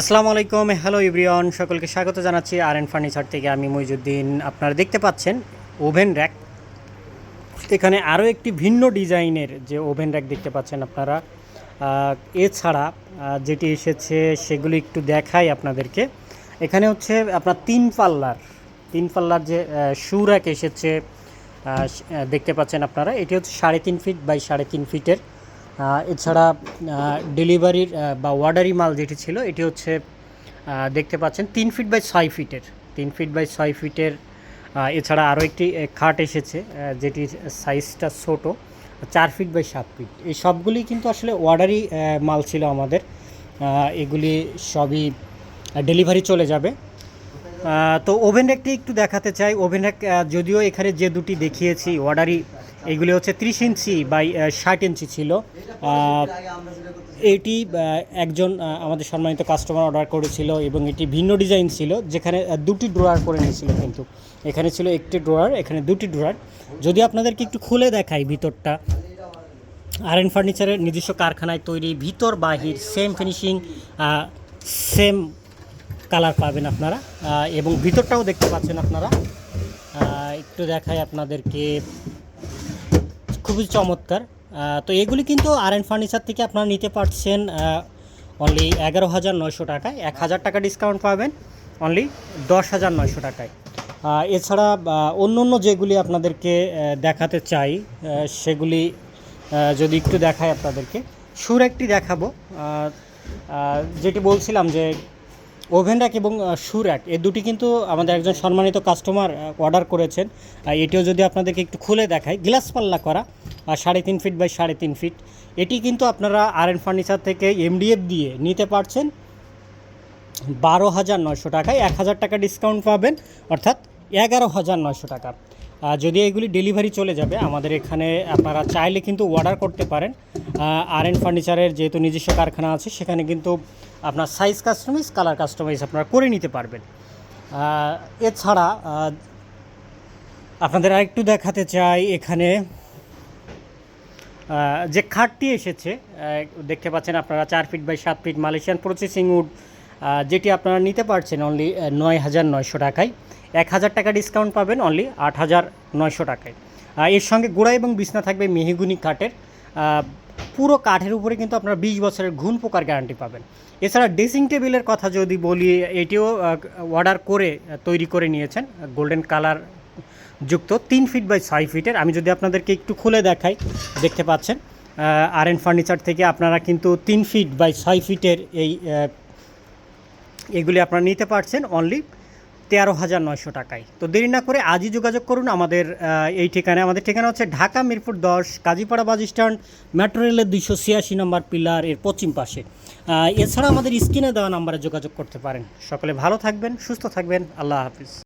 আসসালামু আলাইকুম, হ্যালো ইব্রিয়ন সকলকে স্বাগত জানাচ্ছি আর এন ফার্নিচার থেকে আমি মইজুদ্দিন আপনারা দেখতে পাচ্ছেন ওভেন র্যাক। এখানে আরও একটি ভিন্ন ডিজাইনের যে ওভেন র্যাক দেখতে পাচ্ছেন আপনারা। এছাড়া যেটি এসেছে সেগুলো একটু দেখাই আপনাদেরকে। এখানে হচ্ছে আপনার তিন পাল্লার তিন পাল্লার যে শু র্যাক এসেছে দেখতে পাচ্ছেন আপনারা। এটি হচ্ছে সাড়ে তিন ফিট বাই সাড়ে তিন ফিটের। এছাড়া ডেলিভারির বা অর্ডারি মাল যেটি ছিল, এটি হচ্ছে দেখতে পাচ্ছেন তিন ফিট বাই ছয় ফিটের তিন ফিট বাই ছয় ফিটের এছাড়া আরও একটি খাট এসেছে যেটি সাইজটা ছোটো, চার ফিট বাই সাত ফিট এই সবগুলি কিন্তু আসলে অর্ডারি মাল ছিল আমাদের। এগুলি সবই ডেলিভারি চলে যাবে। তো ওভেন র্যাকটি একটু দেখাতে চাই। ওভেন র্যাক যদিও এখানে যে দুটি দেখিয়েছি অর্ডারই এগুলি হচ্ছে ত্রিশ ইঞ্চি বাই ষাট ইঞ্চি ছিল। এটি একজন আমাদের সম্মানিত কাস্টমার অর্ডার করেছিল এবং এটি ভিন্ন ডিজাইন ছিল, যেখানে দুটি ড্রয়ার করে নিয়েছিল কিন্তু। এখানে ছিল একটি ড্রয়ার এখানে দুটি ড্রয়ার যদি আপনাদেরকে একটু খুলে দেখাই ভিতরটা আর ফার্নিচারের নিজস্ব কারখানায় তৈরি ভিতর বাহির সেম ফিনিশিং সেম কালার পাবেন আপনারা। এবং ভিতরটাও দেখতে পাচ্ছেন আপনারা। একটু দেখায় আপনাদেরকে। খুবই চমৎকার। তো এগুলি কিন্তু আর এন ফার্নিচার থেকে আপনারা নিতে পারছেন অনলি এগারো হাজার নয়শো টাকায়। এক হাজার টাকা ডিসকাউন্ট পাবেন অনলি দশ হাজার নয়শো টাকায়। এছাড়া অন্য অন্য যেগুলি আপনাদেরকে দেখাতে চাই সেগুলি যদি একটু দেখায় আপনাদেরকে। সুর একটি দেখাবো। যেটি বলছিলাম যে ওভেন র্যাক এবং শু র্যাক এই দুটি কিন্তু আমাদের একজন সম্মানিত কাস্টমার অর্ডার করেছেন। এটিও যদি আপনাদেরকে একটু খুলে দেখায় গ্লাস পাল্লা করা সাড়ে তিন ফিট বাই সাড়ে তিন ফিট এটি কিন্তু আপনারা আর এন ফার্নিচার থেকে এমডিএফ দিয়ে নিতে পারছেন। বারো হাজার নয়শো টাকায় এক হাজার টাকা ডিসকাউন্ট পাবেন, অর্থাৎ এগারো হাজার নয়শো টাকা। যদি এগুলি ডেলিভারি চলে যাবে, আমাদের এখানে আপনারা চাইলে কিন্তু অর্ডার করতে পারেন। আর এন ফার্নিচারের যেহেতু নিজস্ব কারখানা আছে, সেখানে কিন্তু আপনার সাইজ কাস্টমাইজ কালার কাস্টমাইজ আপনারা করে নিতে পারবেন। এছাড়া আপনাদের আরেকটু দেখাতে চাই, এখানে যে খাটটি এসেছে দেখতে পাচ্ছেন আপনারা চার ফিট বাই সাত ফিট মালয়েশিয়ান প্রসেসিং উড যেটি আপনারা নিতে পারছেন অনলি নয় হাজার নয়শো টাকায়। এক হাজার টাকা ডিসকাউন্ট পাবেন অনলি আট হাজার নয়শো টাকায়। এর সঙ্গে গোড়া এবং বিছনা থাকবে মেহগুনি কাঠের। পুরো কাঠের উপরে কিন্তু আপনারা বিশ বছরের ঘুণ পোকার গ্যারান্টি পাবেন। এছাড়া ড্রেসিং টেবিলের কথা যদি বলি, এটিও অর্ডার করে তৈরি করে নিয়েছেন গোল্ডেন কালার যুক্ত, তিন ফিট বাই ছয় ফিটের আমি যদি আপনাদেরকে একটু খুলে দেখাই, দেখতে পাচ্ছেন আর এন ফার্নিচার থেকে আপনারা কিন্তু তিন ফিট বাই ছয় ফিটের এই এগুলি আপনারা নিতে পারছেন অনলি তেরো হাজার নয়শো টাকায়। তো দেরি না করে আজই যোগাযোগ করুন আমাদের এই ঠিকানায়। আমাদের ঠিকানা হচ্ছে ঢাকা মিরপুর দশ, কাজীপাড়া বাস স্ট্যান্ড, মেট্রো রেলের দুইশো ছিয়াশি নম্বর পিলার এর পশ্চিম পাশে। এছাড়া আমাদের স্ক্রিনে দেওয়া নাম্বারে যোগাযোগ করতে পারেন। সকলে ভালো থাকবেন, সুস্থ থাকবেন। আল্লাহ হাফিজ।